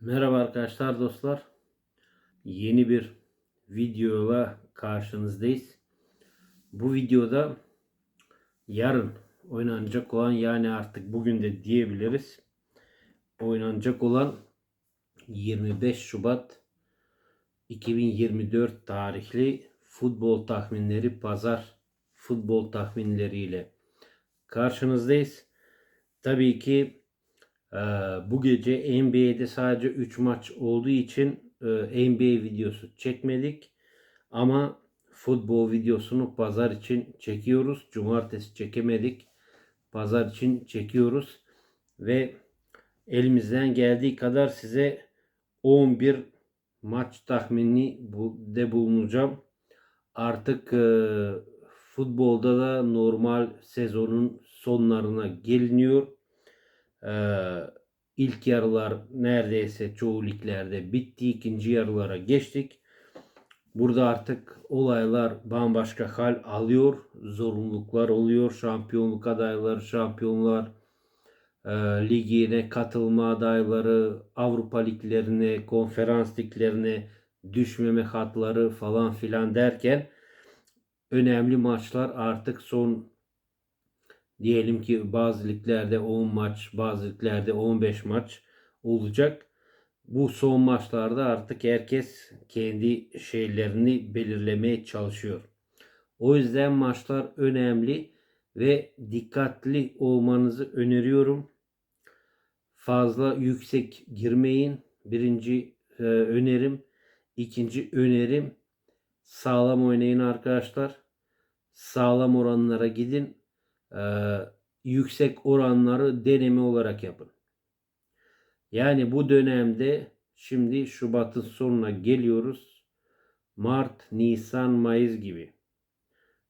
Merhaba arkadaşlar dostlar. Yeni bir videoyla karşınızdayız. Bu videoda yarın oynanacak olan yani artık bugün de diyebiliriz. Oynanacak olan 25 Şubat 2024 tarihli futbol tahminleri pazar futbol tahminleriyle karşınızdayız. Tabii ki bu gece NBA'de sadece 3 maç olduğu için e, NBA videosu çekmedik. Ama futbol videosunu pazar için çekiyoruz. Cumartesi çekemedik. Pazar için çekiyoruz. Ve elimizden geldiği kadar size 11 maç tahmini de bulunacağım. Artık e, futbolda da normal sezonun sonlarına geliniyor. Ee, ilk yarılar neredeyse çoğu liglerde bitti. İkinci yarılara geçtik. Burada artık olaylar bambaşka hal alıyor. Zorunluluklar oluyor. Şampiyonluk adayları, şampiyonlar e, ligine katılma adayları, Avrupa liglerine, konferans liglerine düşmeme hatları falan filan derken önemli maçlar artık son Diyelim ki bazı liglerde 10 maç, bazı liglerde 15 maç olacak. Bu son maçlarda artık herkes kendi şeylerini belirlemeye çalışıyor. O yüzden maçlar önemli ve dikkatli olmanızı öneriyorum. Fazla yüksek girmeyin. Birinci e, önerim. İkinci önerim sağlam oynayın arkadaşlar. Sağlam oranlara gidin yüksek oranları deneme olarak yapın. Yani bu dönemde şimdi Şubat'ın sonuna geliyoruz. Mart, Nisan, Mayıs gibi.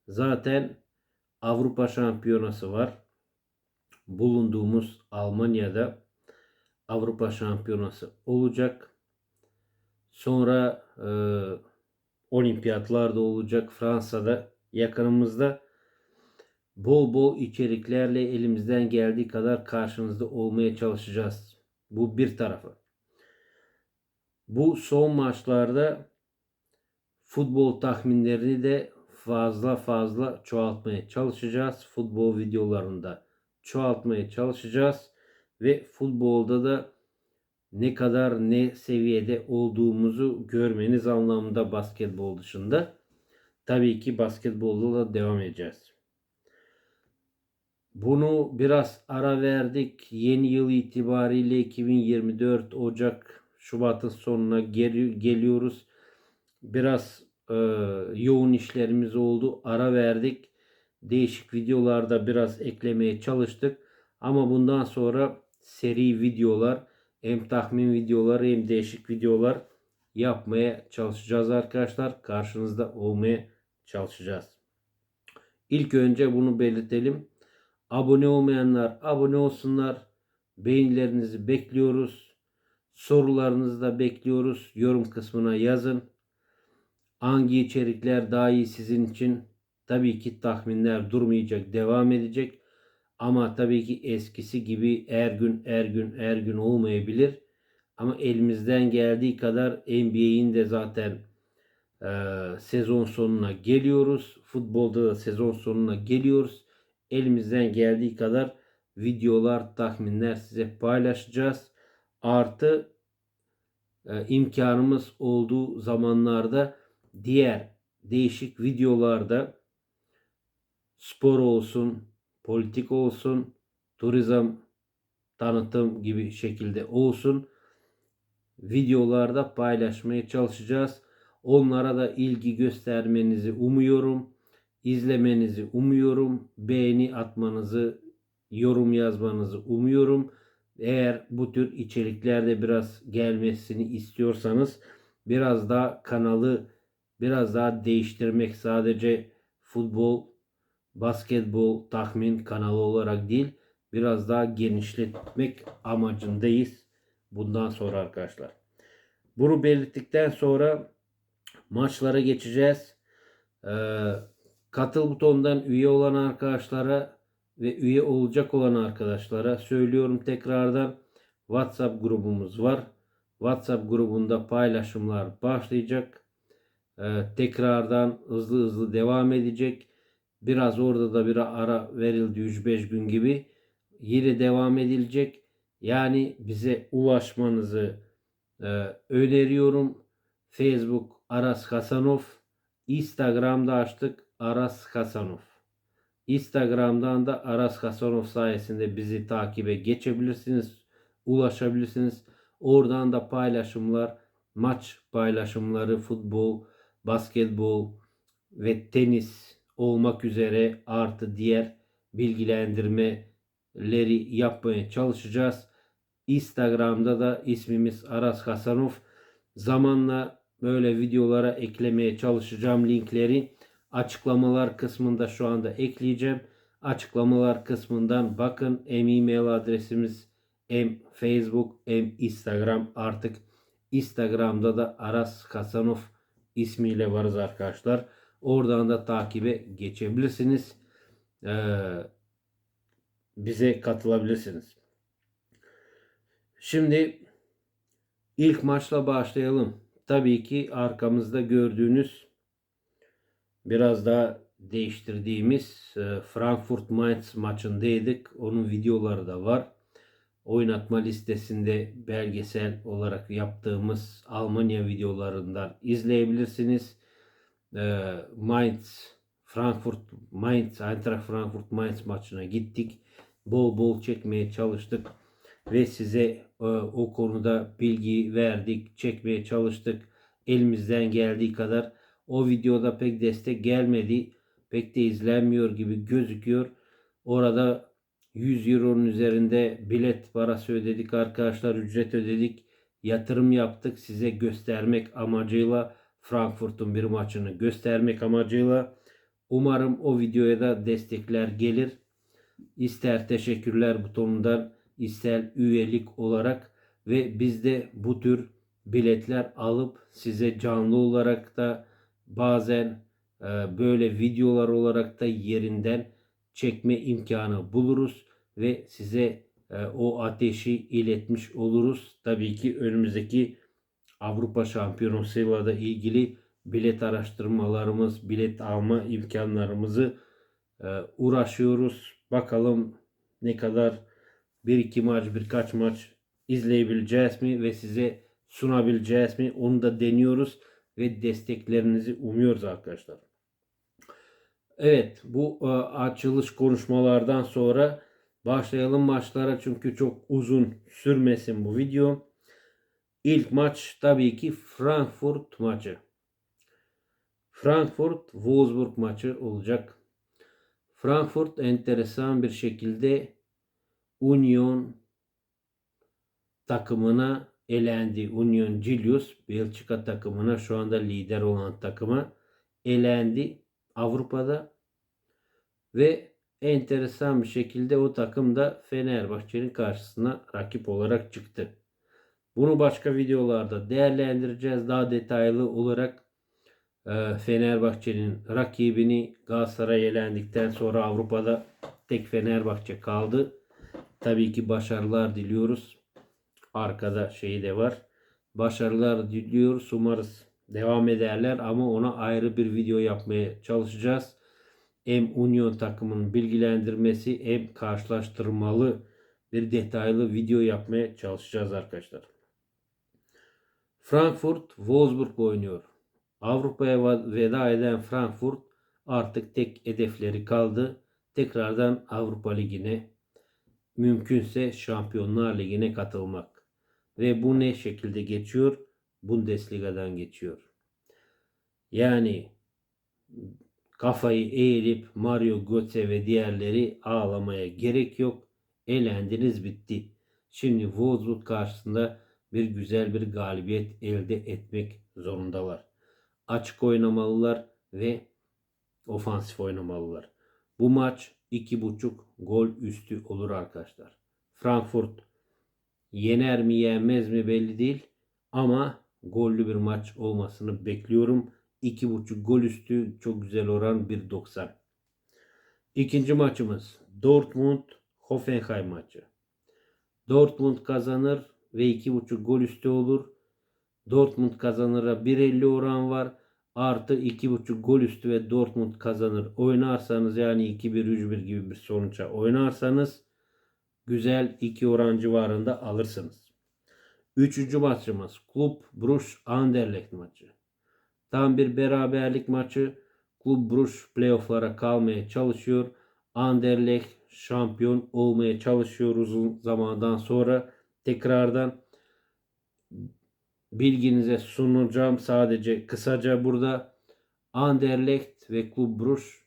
Zaten Avrupa Şampiyonası var. Bulunduğumuz Almanya'da Avrupa Şampiyonası olacak. Sonra e, olimpiyatlar da olacak Fransa'da yakınımızda bol bol içeriklerle elimizden geldiği kadar karşınızda olmaya çalışacağız. Bu bir tarafı. Bu son maçlarda futbol tahminlerini de fazla fazla çoğaltmaya çalışacağız. Futbol videolarında çoğaltmaya çalışacağız ve futbolda da ne kadar ne seviyede olduğumuzu görmeniz anlamında basketbol dışında. Tabii ki basketbolda da devam edeceğiz. Bunu biraz ara verdik. Yeni yıl itibariyle 2024 Ocak Şubat'ın sonuna geri, geliyoruz. Biraz e, yoğun işlerimiz oldu. Ara verdik. Değişik videolarda biraz eklemeye çalıştık. Ama bundan sonra seri videolar hem tahmin videoları hem değişik videolar yapmaya çalışacağız arkadaşlar. Karşınızda olmaya çalışacağız. İlk önce bunu belirtelim. Abone olmayanlar abone olsunlar. Beğenilerinizi bekliyoruz. Sorularınızı da bekliyoruz. Yorum kısmına yazın. Hangi içerikler daha iyi sizin için? Tabii ki tahminler durmayacak, devam edecek. Ama tabii ki eskisi gibi her gün her gün her gün olmayabilir. Ama elimizden geldiği kadar NBA'in de zaten e, sezon sonuna geliyoruz. Futbolda da sezon sonuna geliyoruz elimizden geldiği kadar videolar, tahminler size paylaşacağız. Artı e, imkanımız olduğu zamanlarda diğer değişik videolarda spor olsun, politik olsun, turizm tanıtım gibi şekilde olsun videolarda paylaşmaya çalışacağız. Onlara da ilgi göstermenizi umuyorum izlemenizi umuyorum. Beğeni atmanızı, yorum yazmanızı umuyorum. Eğer bu tür içeriklerde biraz gelmesini istiyorsanız biraz daha kanalı biraz daha değiştirmek sadece futbol, basketbol tahmin kanalı olarak değil biraz daha genişletmek amacındayız bundan sonra arkadaşlar. Bunu belirttikten sonra maçlara geçeceğiz. Ee, Katıl butonundan üye olan arkadaşlara ve üye olacak olan arkadaşlara söylüyorum tekrardan WhatsApp grubumuz var. WhatsApp grubunda paylaşımlar başlayacak. Ee, tekrardan hızlı hızlı devam edecek. Biraz orada da bir ara verildi 3-5 gün gibi. Yine devam edilecek. Yani bize ulaşmanızı e, öneriyorum. Facebook Aras Hasanov. Instagram'da açtık Aras Hasanov. Instagram'dan da Aras Hasanov sayesinde bizi takibe geçebilirsiniz, ulaşabilirsiniz. Oradan da paylaşımlar, maç paylaşımları, futbol, basketbol ve tenis olmak üzere artı diğer bilgilendirmeleri yapmaya çalışacağız. Instagram'da da ismimiz Aras Hasanov. Zamanla böyle videolara eklemeye çalışacağım linkleri. Açıklamalar kısmında şu anda ekleyeceğim. Açıklamalar kısmından bakın e-mail adresimiz hem Facebook hem Instagram artık Instagram'da da Aras Hasanov ismiyle varız arkadaşlar. Oradan da takibe geçebilirsiniz. Ee, bize katılabilirsiniz. Şimdi ilk maçla başlayalım. Tabii ki arkamızda gördüğünüz biraz daha değiştirdiğimiz e, Frankfurt Mainz maçındaydık. Onun videoları da var. Oynatma listesinde belgesel olarak yaptığımız Almanya videolarından izleyebilirsiniz. E, Mainz, Frankfurt, Mainz, Eintracht Frankfurt Mainz maçına gittik. Bol bol çekmeye çalıştık ve size e, o konuda bilgi verdik, çekmeye çalıştık. Elimizden geldiği kadar o videoda pek destek gelmedi. Pek de izlenmiyor gibi gözüküyor. Orada 100 euronun üzerinde bilet parası ödedik arkadaşlar. Ücret ödedik. Yatırım yaptık size göstermek amacıyla Frankfurt'un bir maçını göstermek amacıyla. Umarım o videoya da destekler gelir. İster teşekkürler butonundan ister üyelik olarak ve biz de bu tür biletler alıp size canlı olarak da bazen e, böyle videolar olarak da yerinden çekme imkanı buluruz ve size e, o ateşi iletmiş oluruz. Tabii ki önümüzdeki Avrupa Şampiyonası'yla da ilgili bilet araştırmalarımız, bilet alma imkanlarımızı e, uğraşıyoruz. Bakalım ne kadar bir iki maç, birkaç maç izleyebileceğiz mi ve size sunabileceğiz mi onu da deniyoruz ve desteklerinizi umuyoruz arkadaşlar. Evet bu e, açılış konuşmalardan sonra başlayalım maçlara çünkü çok uzun sürmesin bu video. İlk maç tabii ki Frankfurt maçı. Frankfurt Wolfsburg maçı olacak. Frankfurt enteresan bir şekilde Union takımına elendi. Union Julius Belçika takımına şu anda lider olan takıma elendi Avrupa'da ve enteresan bir şekilde o takım da Fenerbahçe'nin karşısına rakip olarak çıktı. Bunu başka videolarda değerlendireceğiz. Daha detaylı olarak e, Fenerbahçe'nin rakibini Galatasaray elendikten sonra Avrupa'da tek Fenerbahçe kaldı. Tabii ki başarılar diliyoruz. Arkada şeyi de var. Başarılar diliyoruz. Umarız devam ederler ama ona ayrı bir video yapmaya çalışacağız. Hem Union takımının bilgilendirmesi hem karşılaştırmalı bir detaylı video yapmaya çalışacağız arkadaşlar. Frankfurt Wolfsburg oynuyor. Avrupa'ya veda eden Frankfurt artık tek hedefleri kaldı. Tekrardan Avrupa Ligi'ne mümkünse Şampiyonlar Ligi'ne katılmak. Ve bu ne şekilde geçiyor? Bundesliga'dan geçiyor. Yani kafayı eğirip Mario Götze ve diğerleri ağlamaya gerek yok. Elendiniz bitti. Şimdi Wolfsburg karşısında bir güzel bir galibiyet elde etmek zorundalar. Açık oynamalılar ve ofansif oynamalılar. Bu maç 2.5 gol üstü olur arkadaşlar. Frankfurt yener mi yenmez mi belli değil ama gollü bir maç olmasını bekliyorum. 2.5 gol üstü çok güzel oran 1.90. İkinci maçımız Dortmund Hoffenheim maçı. Dortmund kazanır ve 2.5 gol üstü olur. Dortmund kazanır'a 1.50 oran var. Artı 2.5 gol üstü ve Dortmund kazanır oynarsanız yani 2-1-3-1 gibi bir sonuca oynarsanız güzel 2 oran civarında alırsınız. Üçüncü maçımız Klub Brugge Anderlecht maçı. Tam bir beraberlik maçı. Klub Brugge playofflara kalmaya çalışıyor. Anderlecht şampiyon olmaya çalışıyor uzun zamandan sonra. Tekrardan bilginize sunacağım sadece kısaca burada Anderlecht ve Klub Brugge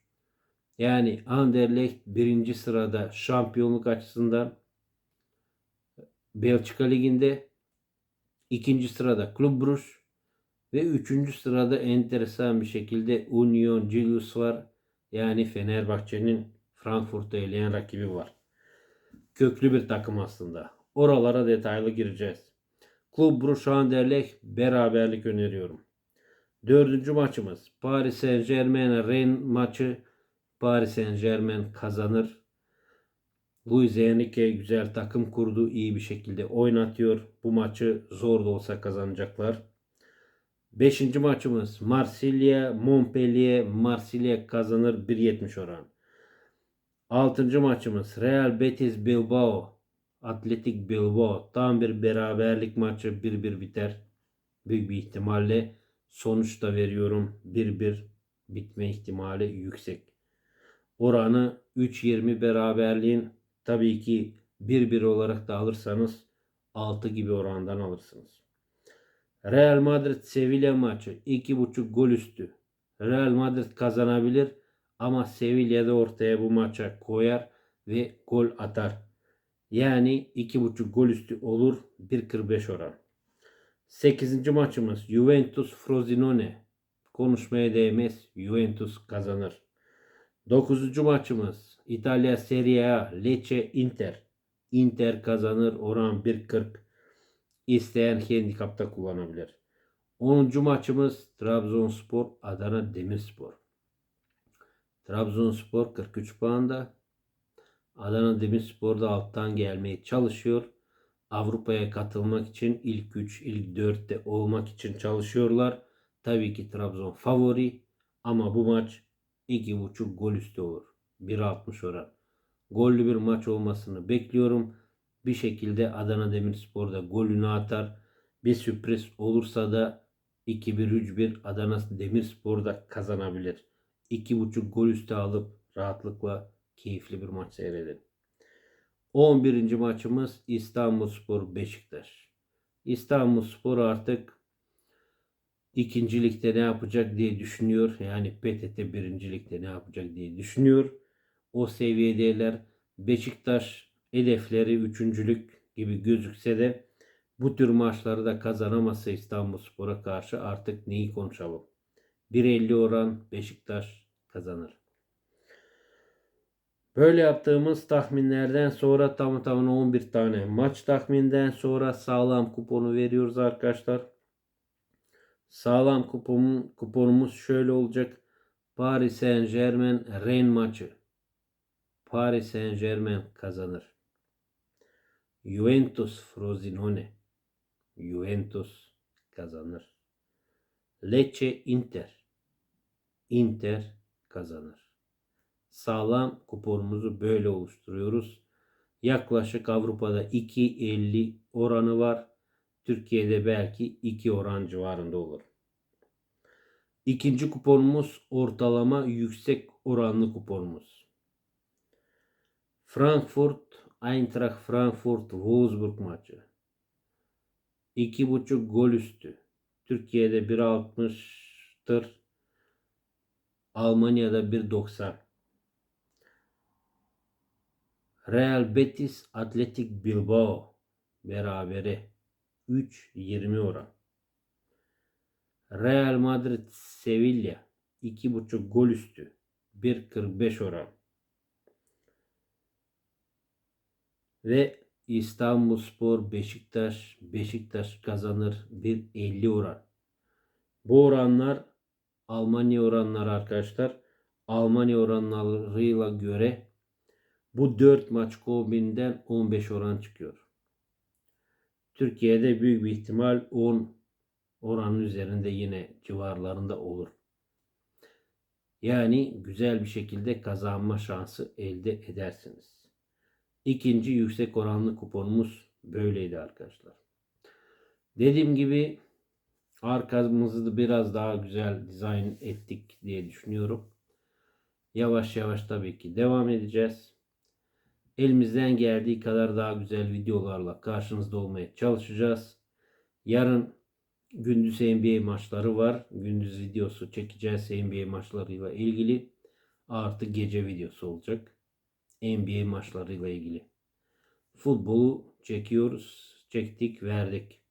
yani Anderlecht birinci sırada şampiyonluk açısından Belçika Ligi'nde ikinci sırada Klub Brugge ve üçüncü sırada enteresan bir şekilde Union Julius var. Yani Fenerbahçe'nin Frankfurt'u eleyen rakibi var. Köklü bir takım aslında. Oralara detaylı gireceğiz. Klub Brugge Anderlecht beraberlik öneriyorum. Dördüncü maçımız Paris Saint Germain Rennes maçı. Paris Saint Germain kazanır. Luis Enrique güzel takım kurdu. iyi bir şekilde oynatıyor. Bu maçı zor da olsa kazanacaklar. Beşinci maçımız Marsilya Montpellier. Marsilya kazanır 1.70 oran. Altıncı maçımız Real Betis Bilbao. Atletik Bilbao. Tam bir beraberlik maçı 1-1 biter. Büyük bir ihtimalle sonuçta veriyorum 1-1 bitme ihtimali yüksek. Oranı 3.20 beraberliğin tabii ki 1-1 olarak da alırsanız 6 gibi orandan alırsınız. Real Madrid Sevilla maçı 2.5 gol üstü. Real Madrid kazanabilir ama Sevilla da ortaya bu maça koyar ve gol atar. Yani 2.5 gol üstü olur 1.45 oran. 8. maçımız Juventus Frosinone. Konuşmaya değmez. Juventus kazanır. 9. maçımız İtalya Serie A Lecce Inter. Inter kazanır oran 1.40. İsteyen handikapta kullanabilir. 10. maçımız Trabzonspor Adana Demirspor. Trabzonspor 43 puanda. Adana Demirspor da alttan gelmeye çalışıyor. Avrupa'ya katılmak için ilk 3, ilk 4'te olmak için çalışıyorlar. Tabii ki Trabzon favori ama bu maç 2.5 gol üstü olur. 1.60 oran. Gollü bir maç olmasını bekliyorum. Bir şekilde Adana Demirspor da golünü atar. Bir sürpriz olursa da 2-1-3-1 Adana Demirspor da kazanabilir. 2.5 gol üstü alıp rahatlıkla keyifli bir maç seyredin. 11. maçımız İstanbulspor Beşiktaş. İstanbulspor artık ikincilikte ne yapacak diye düşünüyor. Yani PTT birincilikte ne yapacak diye düşünüyor. O seviyedeler. Beşiktaş hedefleri üçüncülük gibi gözükse de bu tür maçları da kazanamazsa İstanbulspor'a karşı artık neyi konuşalım. 1.50 oran Beşiktaş kazanır. Böyle yaptığımız tahminlerden sonra tam tamına 11 tane maç tahminden sonra sağlam kuponu veriyoruz arkadaşlar. Sağlam kupon, kuponumuz şöyle olacak. Paris Saint Germain Rennes maçı. Paris Saint Germain kazanır. Juventus Frosinone. Juventus kazanır. Lecce Inter. Inter kazanır. Sağlam kuponumuzu böyle oluşturuyoruz. Yaklaşık Avrupa'da 2.50 oranı var. Türkiye'de belki 2 oran civarında olur. İkinci kuponumuz ortalama yüksek oranlı kuponumuz. Frankfurt, Eintracht Frankfurt, Wolfsburg maçı. 2.5 gol üstü. Türkiye'de 1.60'tır. Almanya'da 1.90. Real Betis Atletik Bilbao berabere 3.20 oran. Real Madrid Sevilla 2.5 gol üstü 1.45 oran. Ve İstanbulspor Beşiktaş Beşiktaş kazanır 1.50 oran. Bu oranlar Almanya oranlar arkadaşlar. Almanya oranlarıyla göre bu 4 maç kombininden 15 oran çıkıyor. Türkiye'de büyük bir ihtimal 10 oranın üzerinde yine civarlarında olur. Yani güzel bir şekilde kazanma şansı elde edersiniz. İkinci yüksek oranlı kuponumuz böyleydi arkadaşlar. Dediğim gibi arkamızı da biraz daha güzel dizayn ettik diye düşünüyorum. Yavaş yavaş tabii ki devam edeceğiz. Elimizden geldiği kadar daha güzel videolarla karşınızda olmaya çalışacağız. Yarın gündüz NBA maçları var. Gündüz videosu çekeceğiz NBA maçlarıyla ilgili. Artı gece videosu olacak. NBA maçlarıyla ilgili. Futbolu çekiyoruz. Çektik, verdik.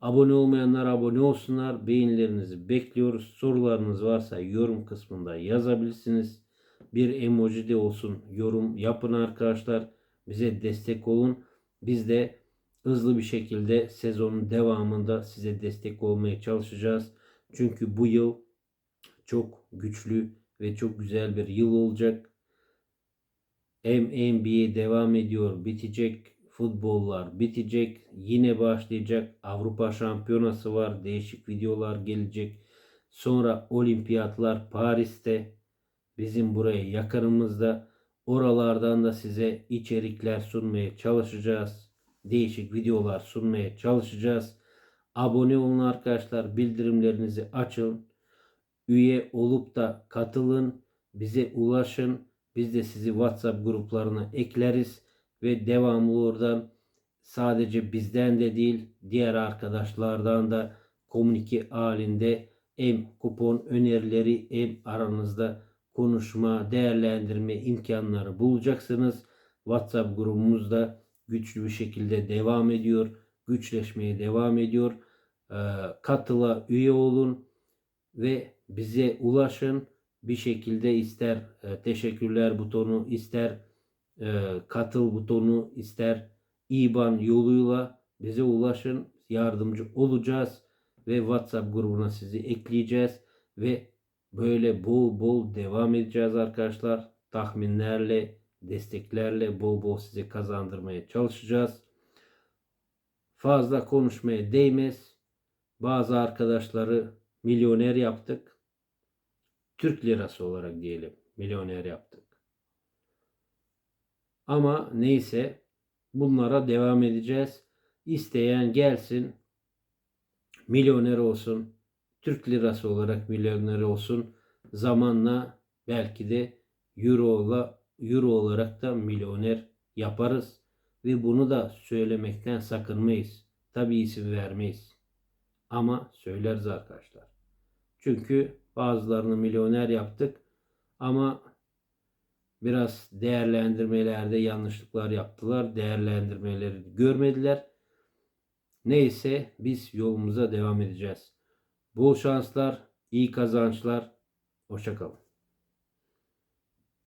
Abone olmayanlar abone olsunlar. Beğenilerinizi bekliyoruz. Sorularınız varsa yorum kısmında yazabilirsiniz. Bir emoji de olsun yorum yapın arkadaşlar. Bize destek olun. Biz de hızlı bir şekilde sezonun devamında size destek olmaya çalışacağız. Çünkü bu yıl çok güçlü ve çok güzel bir yıl olacak. Hem NBA devam ediyor, bitecek. Futbollar bitecek. Yine başlayacak. Avrupa Şampiyonası var. Değişik videolar gelecek. Sonra olimpiyatlar Paris'te. Bizim buraya yakınımızda. Oralardan da size içerikler sunmaya çalışacağız. Değişik videolar sunmaya çalışacağız. Abone olun arkadaşlar. Bildirimlerinizi açın. Üye olup da katılın. Bize ulaşın. Biz de sizi WhatsApp gruplarına ekleriz ve devamlı oradan sadece bizden de değil diğer arkadaşlardan da komünike halinde hem kupon önerileri hem aranızda konuşma, değerlendirme imkanları bulacaksınız. WhatsApp grubumuzda güçlü bir şekilde devam ediyor. Güçleşmeye devam ediyor. Ee, Katıla üye olun ve bize ulaşın. Bir şekilde ister e, teşekkürler butonu, ister e, katıl butonu, ister IBAN yoluyla bize ulaşın. Yardımcı olacağız ve WhatsApp grubuna sizi ekleyeceğiz ve böyle bol bol devam edeceğiz arkadaşlar. Tahminlerle, desteklerle bol bol size kazandırmaya çalışacağız. Fazla konuşmaya değmez. Bazı arkadaşları milyoner yaptık. Türk lirası olarak diyelim milyoner yaptık. Ama neyse bunlara devam edeceğiz. İsteyen gelsin milyoner olsun. Türk lirası olarak milyoner olsun. Zamanla belki de euro, euro olarak da milyoner yaparız. Ve bunu da söylemekten sakınmayız. Tabi isim vermeyiz. Ama söyleriz arkadaşlar. Çünkü bazılarını milyoner yaptık. Ama biraz değerlendirmelerde yanlışlıklar yaptılar. Değerlendirmeleri görmediler. Neyse biz yolumuza devam edeceğiz. Bol şanslar, iyi kazançlar. Hoşçakalın.